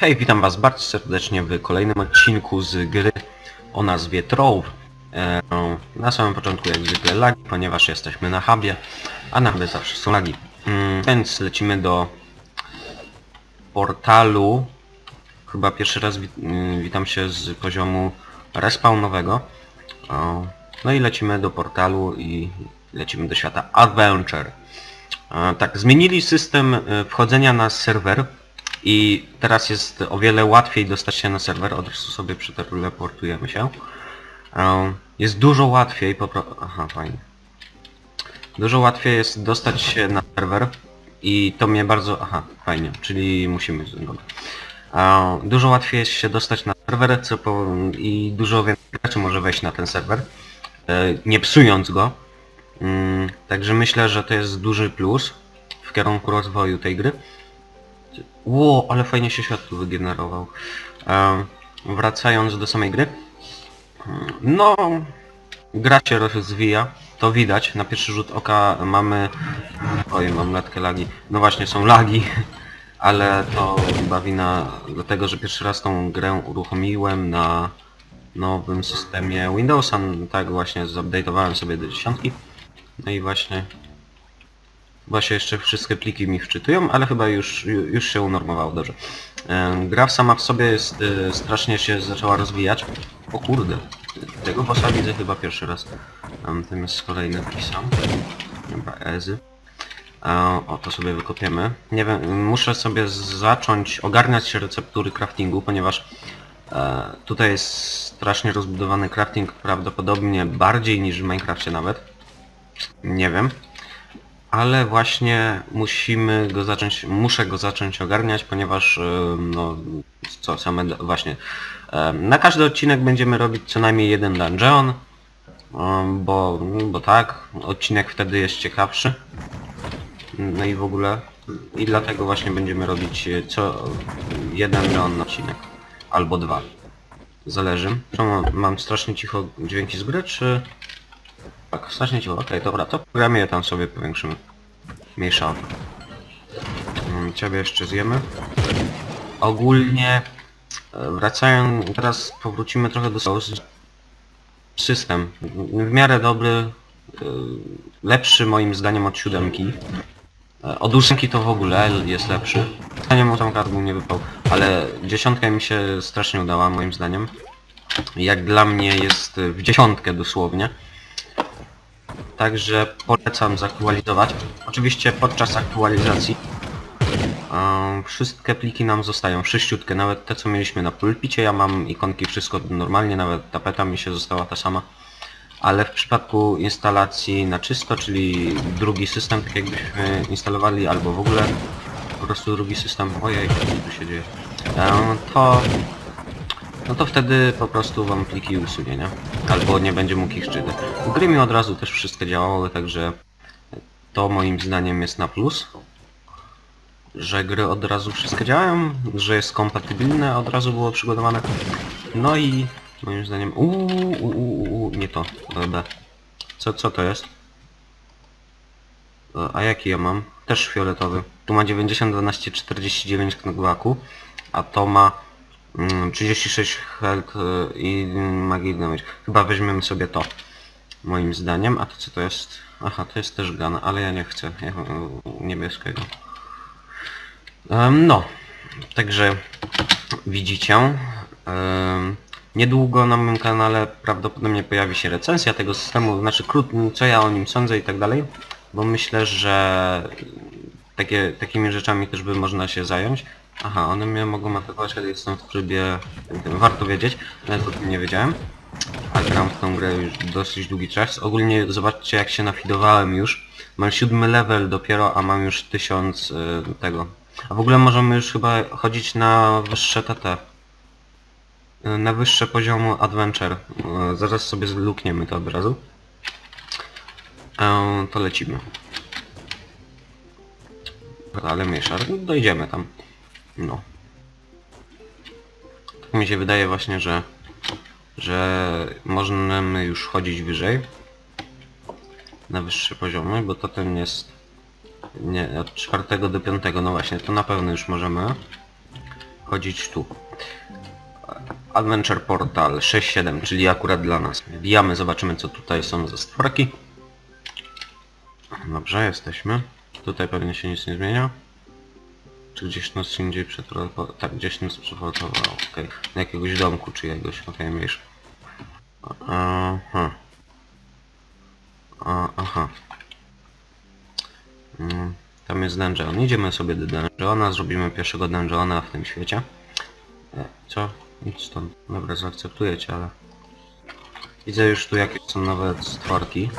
Hej, witam was bardzo serdecznie w kolejnym odcinku z gry o nazwie Trove. E, na samym początku jak zwykle lagi, ponieważ jesteśmy na hubie, a na hubie zawsze są lagi. Mm, więc lecimy do portalu. Chyba pierwszy raz wit mm, witam się z poziomu respawnowego. No i lecimy do portalu i lecimy do świata Adventure. E, Tak, zmienili system e, wchodzenia na serwer i teraz jest o wiele łatwiej dostać się na serwer, od razu sobie przeteleportujemy się. E, Jest dużo łatwiej po. Aha, fajnie. Dużo łatwiej jest dostać się na serwer i to mnie bardzo... Aha, fajnie, czyli musimy... Dobra. E, Dużo łatwiej jest się dostać na serwer co po... i dużo więcej graczy może wejść na ten serwer, e, nie psując go. Mm, Także myślę, że to jest duży plus w kierunku rozwoju tej gry. Ło, ale fajnie się świat tu wygenerował. Wracając do samej gry. No, gra się rozwija, to widać. Na pierwszy rzut oka mamy... Oj, mam latkę lagi. No właśnie, są lagi. Ale to chyba wina dlatego, że pierwszy raz tą grę uruchomiłem na nowym systemie Windowsa. Tak właśnie, zupdate'owałem sobie do dziesiątki. No i właśnie... Właśnie jeszcze wszystkie pliki mi wczytują, ale chyba już, ju- już się unormowało dobrze. Gra sama w sobie jest, e, strasznie się zaczęła rozwijać. O kurde, tego bossa widzę chyba pierwszy raz. Tym jest kolejny pisam. Dobra, Ezy. E, O, to sobie wykopiemy. Nie wiem, muszę sobie zacząć ogarniać się receptury craftingu, ponieważ e, tutaj jest strasznie rozbudowany crafting, prawdopodobnie bardziej niż w Minecrafcie nawet. Nie wiem. Ale właśnie musimy go zacząć, muszę go zacząć ogarniać, ponieważ e, no co same właśnie e, na każdy odcinek będziemy robić co najmniej jeden dungeon, e, bo, bo tak, odcinek wtedy jest ciekawszy. No i w ogóle i dlatego właśnie będziemy robić co jeden na odcinek albo dwa. Zależy. Czemu mam strasznie cicho dźwięki z gry, czy... Tak, strasznie cicho. Okej, dobra, to programie tam sobie powiększymy. Mniejsza. Mm, Ciebie jeszcze zjemy. Ogólnie e, wracając, teraz powrócimy trochę do Souls. System. W miarę dobry, e, lepszy moim zdaniem od siódemki. E, Od ósemki to w ogóle jest lepszy. Zdaniem tam karbu nie wypał, ale dziesiątka mi się strasznie udała moim zdaniem. Jak dla mnie jest w dziesiątkę dosłownie. Także polecam zaktualizować. Oczywiście podczas aktualizacji wszystkie pliki nam zostają, sześciutkę, nawet te co mieliśmy na pulpicie, ja mam ikonki, wszystko normalnie, nawet tapeta mi się została ta sama. Ale w przypadku instalacji na czysto, czyli drugi system, tak jakbyśmy instalowali, albo w ogóle po prostu drugi system, ojej, co tu się dzieje, to no to wtedy po prostu wam pliki usunie, nie? Albo nie będzie mógł ich czytać. W gry mi od razu też wszystko działały, także to moim zdaniem jest na plus. Że gry od razu wszystkie działają, że jest kompatybilne, od razu było przygotowane. No i moim zdaniem... Uuu, uuu, uuu, nie to, B. Co, co to jest? E, A jaki ja mam? Też fioletowy. Tu ma 90, 12, 49 knogwaku, a to ma mm, 36 health e, i magic damage. Chyba weźmiemy sobie to, moim zdaniem. A to co to jest? Aha, to jest też gun, ale ja nie chcę niebieskiego. No, także widzicie. Niedługo na moim kanale prawdopodobnie pojawi się recenzja tego systemu, znaczy krót, co ja o nim sądzę i tak dalej, bo myślę, że takie, takimi rzeczami też by można się zająć. Aha, one mnie mogą atakować, ale jestem w trybie, warto wiedzieć, nawet o tym nie wiedziałem. A gram w tą grę już dosyć długi czas. Ogólnie zobaczcie jak się nafidowałem już. Mam siódmy level dopiero, a mam już tysiąc y, tego. A w ogóle możemy już chyba chodzić na wyższe TT. Y, Na wyższe poziomu Adventure. Y, Zaraz sobie zlukniemy to od razu. E, To lecimy. Ale miesza, dojdziemy tam. No. Mi się wydaje właśnie, że że możemy już chodzić wyżej na wyższe poziomy, bo to ten jest nie, od czwartego do piątego, no właśnie, to na pewno już możemy chodzić tu. Adventure Portal 6.7, czyli akurat dla nas. Wbijamy, zobaczymy co tutaj są za stworki. Dobrze, jesteśmy. Tutaj pewnie się nic nie zmienia. Czy gdzieś nas indziej przetransportował? Tak, gdzieś nas przetransportował, okej. Do jakiegoś domku czyjegoś, okej, okay, Aha. A, aha. Mm, Tam jest dungeon. Idziemy sobie do dungeona, zrobimy pierwszego dungeona w tym świecie. E, co? Idź stąd. Dobra, zaakceptuję cię, ale... Widzę już tu jakie są nowe stworki.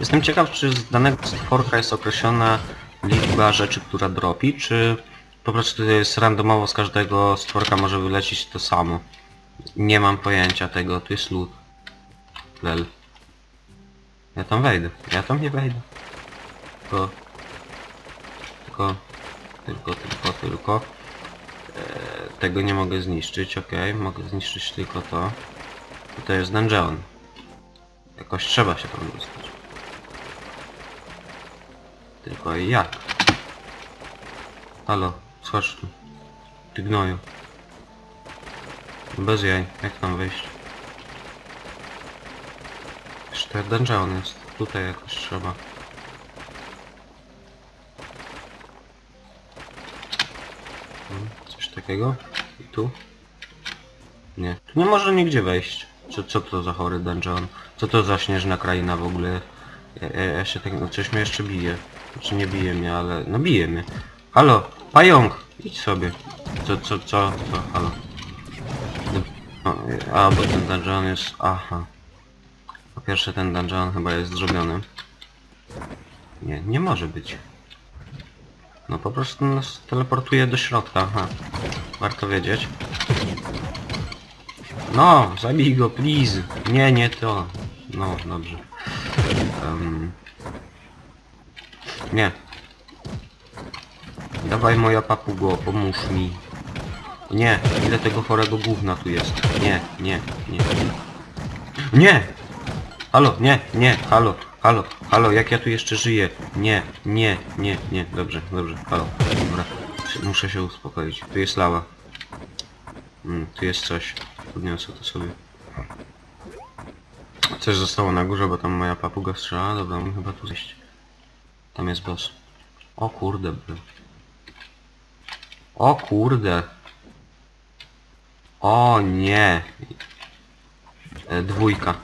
Jestem ciekaw, czy z danego stworka jest określona liczba rzeczy, która dropi, czy po prostu jest randomowo z każdego stworka może wylecieć to samo. Nie mam pojęcia tego, tu jest lód. Lel. Ja tam wejdę. Ja tam nie wejdę. Tylko... Tylko... Tylko, tylko, tylko... E, tego nie mogę zniszczyć, okej. Mogę zniszczyć tylko to. To jest dungeon. Jakoś trzeba się tam dostać. Tylko jak? Halo, schodź tu. Ty gnoju. Bez jaj, jak tam wyjść? Jeszcze dungeon jest. Tutaj jakoś trzeba. Hmm, Coś takiego? I tu? Nie. Tu nie można nigdzie wejść. Co, co to za chory dungeon? Co to za śnieżna kraina w ogóle? Ja, ja, ja się tak... No coś mnie jeszcze bije. Znaczy nie bije mnie, ale... No bije mnie. Halo! Pająk! Idź sobie. Co, co, co? Co? Halo? A, bo ten dungeon jest... Aha. Po pierwsze ten dungeon chyba jest zrobiony. Nie, nie może być. No po prostu nas teleportuje do środka, aha. Warto wiedzieć. No, zabij go, please. Nie, nie to. No, dobrze. Em, nie. Dawaj moja papugo, pomóż mi. Nie, ile tego chorego gówna tu jest. Nie, nie, nie. Nie! Halo, nie, nie, halo, halo, halo, jak ja tu jeszcze żyję? Nie, nie, nie, nie, dobrze, dobrze, halo, dobra. Muszę się uspokoić. Tu jest lawa. Mm, tu jest coś. Podniosę to sobie. Coś zostało na górze, bo tam moja papuga strzela. Dobra, mam chyba tu zejść. Tam jest boss. O kurde, był. O kurde. O nie. E, dwójka.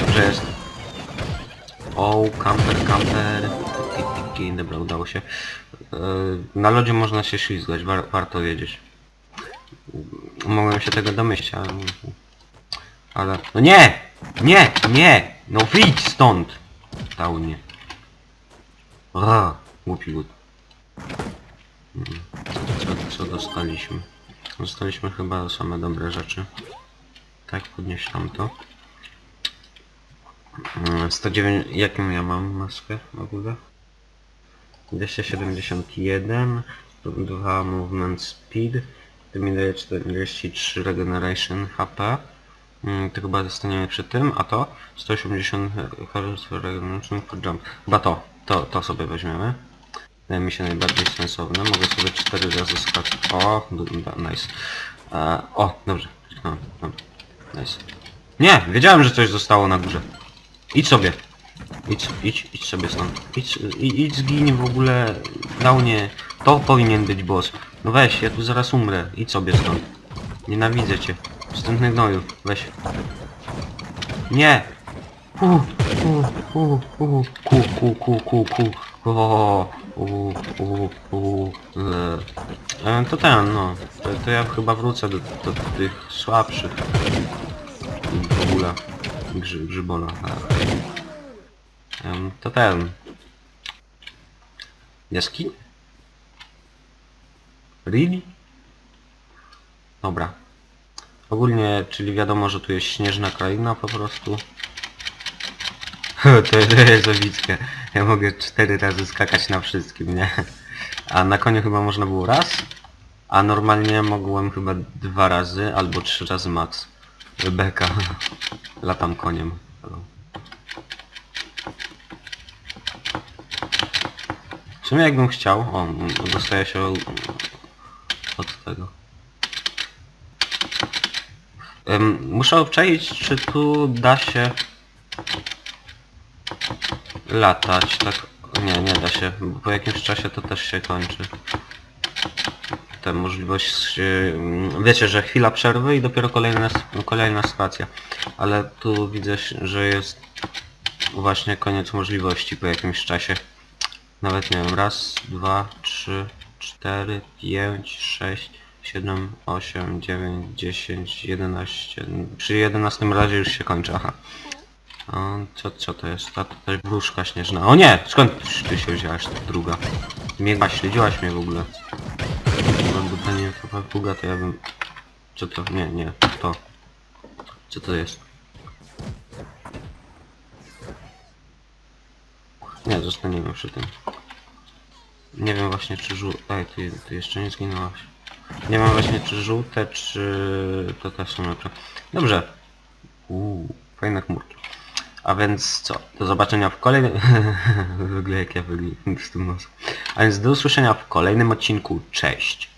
Dobrze jest. O, camper, camper. Tiki. Dobra, udało się. E, Na lodzie można się ślizgać, war, warto wiedzieć. Mogłem się tego domyślić, ale... Ale... No nie! Nie! Nie! No wyjdź stąd! Taunie. A, głupi. Mm, Co, co dostaliśmy? Dostaliśmy chyba same dobre rzeczy. Tak, podnieś tamto. Mm, 109... Jaką ja mam maskę w ogóle? 271, 2 movement speed, to mi daje 43 regeneration HP. Mm, To chyba zostaniemy przy tym, a to 180 Harvest for regeneration for jump. Chyba to, to, to sobie weźmiemy. Wydaje mi się najbardziej sensowne. Mogę sobie 4 razy skakać. O, nice. E, o, dobrze. No, dobra. Nice. Nie, wiedziałem, że coś zostało na górze. Idź sobie. Idź, idź, idź sobie stąd. Idź, idź zgiń w ogóle. Daunie. To powinien być boss. No weź, ja tu zaraz umrę. Idź sobie stąd. Nienawidzę cię. Wstępny gnoju, weź. Nie! U, u, u, u, ku, ku, ku, ku, ku. O, u, u, u, e. e, to ten, no. To, to ja chyba wrócę do, do tych słabszych. W ogóle. Grzy, grzybola. E, to ten. Jaski? Really? Dobra, Ogólnie, czyli wiadomo, że tu jest śnieżna kraina po prostu. to, jest owickie. Ja mogę cztery razy skakać na wszystkim, nie? A na koniu chyba można było raz, a normalnie mogłem chyba dwa razy albo trzy razy max. Beka. Latam koniem. sumie jakbym chciał... O, dostaje się od tego. Muszę obczaić, czy tu da się latać, tak? Nie, nie da się, bo po jakimś czasie to też się kończy. Ta możliwość, yy, wiecie, że chwila przerwy i dopiero kolejna, kolejna stacja. Ale tu widzę, że jest właśnie koniec możliwości po jakimś czasie. Nawet nie wiem, raz, dwa, trzy, cztery, pięć, sześć, siedem, osiem, dziewięć, dziesięć, jedenaście. Przy jedenastym razie już się kończy, aha. O, co, co to jest? Ta tutaj wróżka śnieżna. O nie! Skąd ty się wzięłaś, ta druga? Mnie śledziłaś mnie w ogóle. Gdyby to nie papuga, to ja bym... Co to? Nie, nie, to. Co to jest? Nie, zostaniemy przy tym. Nie wiem właśnie czy żół... Ej, ty, ty jeszcze nie zginęłaś. Nie wiem właśnie czy żółte, czy... To też są lepsze. Dobrze. Uuu, fajne chmurki. A więc co? Do zobaczenia w kolejnym... Wygląda jak ja wyglądam z tym nosem. A więc do usłyszenia w kolejnym odcinku. Cześć!